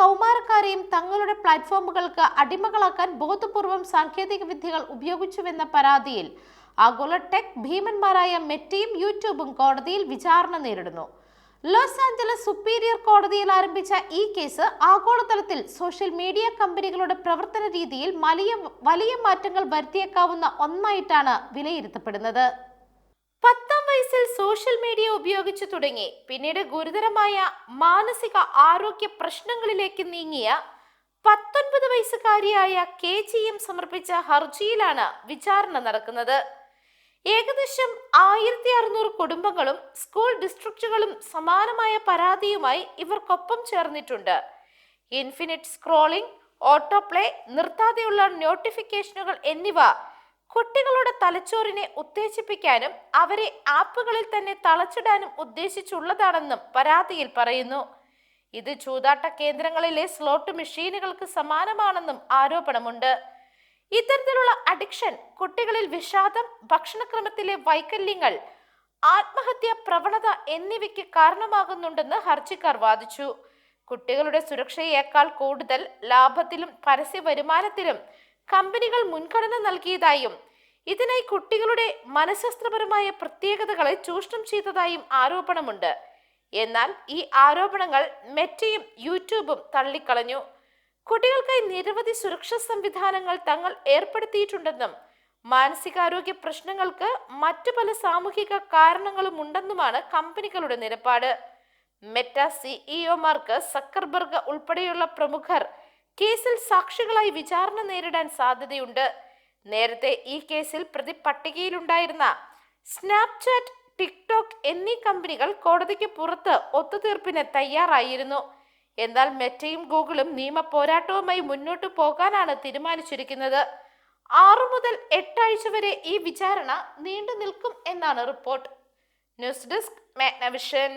കൗമാരക്കാരെയും തങ്ങളുടെ പ്ലാറ്റ്ഫോമുകൾക്ക് അടിമകളാക്കാൻ ബോധപൂർവം സാങ്കേതിക വിദ്യകൾ ഉപയോഗിച്ചുവെന്ന പരാതിയിൽ ആഗോള ടെക് ഭീമന്മാരായ മെറ്റയും യൂട്യൂബും കോടതിയിൽ വിചാരണ നേരിടുന്നു. ലോസ് ആഞ്ചലസ് സുപ്പീരിയർ കോടതിയിൽ ആരംഭിച്ച ഈ കേസ് ആഗോളതലത്തിൽ സോഷ്യൽ മീഡിയ കമ്പനികളുടെ പ്രവർത്തന രീതിയിൽ വലിയ വലിയ മാറ്റങ്ങൾ വരുത്തിയേക്കാവുന്ന ഒന്നായിട്ടാണ് വിലയിരുത്തപ്പെടുന്നത്. സോഷ്യൽ മീഡിയ ഉപയോഗിച്ചു തുടങ്ങി. പിന്നീട് ഗുരുതരമായ മാനസിക ആരോഗ്യ പ്രശ്നങ്ങളിലേക്ക് നീങ്ങിയ പത്തൊൻപത് വയസ്സുകാരിയായ കെ ജി എം സമർപ്പിച്ച ഹർജിയിലാണ് വിചാരണ നടക്കുന്നത്. ഏകദേശം ആയിരത്തി അറുന്നൂറ് കുടുംബങ്ങളും സ്കൂൾ ഡിസ്ട്രിക്റ്റുകളും സമാനമായ പരാതിയുമായി ഇവർക്കൊപ്പം ചേർന്നിട്ടുണ്ട്. ഇൻഫിനിറ്റ് സ്ക്രോളിംഗ് ഓട്ടോപ്ലേ നിർത്താതെയുള്ള നോട്ടിഫിക്കേഷനുകൾ എന്നിവ കുട്ടികളുടെ തലച്ചോറിനെ ഉത്തേജിപ്പിക്കാനും അവരെ ആപ്പുകളിൽ തന്നെ തളച്ചിടാനും ഉദ്ദേശിച്ചുള്ളതാണെന്നും പരാതിയിൽ പറയുന്നു. ഇത് ചൂതാട്ട കേന്ദ്രങ്ങളിലെ സ്ലോട്ട് മെഷീനുകൾക്ക് സമാനമാണെന്നും ആരോപണമുണ്ട്. ഇത്തരത്തിലുള്ള അഡിക്ഷൻ കുട്ടികളിൽ വിഷാദം ഭക്ഷണക്രമത്തിലെ വൈകല്യങ്ങൾ ആത്മഹത്യാ പ്രവണത എന്നിവയ്ക്ക് കാരണമാകുന്നുണ്ടെന്ന് ഹർജിക്കാർ വാദിച്ചു. കുട്ടികളുടെ സുരക്ഷയേക്കാൾ കൂടുതൽ ലാഭത്തിലും പരസ്യ വരുമാനത്തിലും കമ്പനികൾ മുൻഗണന നൽകിയതായും ഇതിനായി കുട്ടികളുടെ മനഃശാസ്ത്രപരമായ പ്രത്യേകതകളെ ചൂഷണം ചെയ്തതായും ആരോപണമുണ്ട്. എന്നാൽ ഈ ആരോപണങ്ങൾ മെറ്റയും യൂട്യൂബും തള്ളിക്കളഞ്ഞു. കുട്ടികൾക്കായി നിരവധി സുരക്ഷാ സംവിധാനങ്ങൾ തങ്ങൾ ഏർപ്പെടുത്തിയിട്ടുണ്ടെന്നും മാനസികാരോഗ്യ പ്രശ്നങ്ങൾക്ക് മറ്റു പല സാമൂഹിക കാരണങ്ങളും ഉണ്ടെന്നുമാണ് കമ്പനികളുടെ നിലപാട്. മെറ്റ സിഇഒമാർക്ക് സക്കർബർഗ് ഉൾപ്പെടെയുള്ള പ്രമുഖർ കേസിൽ സാക്ഷികളായി വിചാരണ നേരിടാൻ സാധ്യതയുണ്ട്. നേരത്തെ ഈ കേസിൽ പ്രതി പട്ടികയിലുണ്ടായിരുന്ന സ്നാപ്ചാറ്റ് ടിക്ടോക്ക് എന്നീ കമ്പനികൾ കോടതിക്ക് പുറത്ത് ഒത്തുതീർപ്പിന് തയ്യാറായിരുന്നു. എന്നാൽ മെറ്റയും ഗൂഗിളും നിയമ പോരാട്ടവുമായി മുന്നോട്ടു പോകാനാണ് തീരുമാനിച്ചിരിക്കുന്നത്. ആറു മുതൽ എട്ടാഴ്ച വരെ ഈ വിചാരണ നീണ്ടു നിൽക്കും എന്നാണ് റിപ്പോർട്ട്. News desk Magnavision.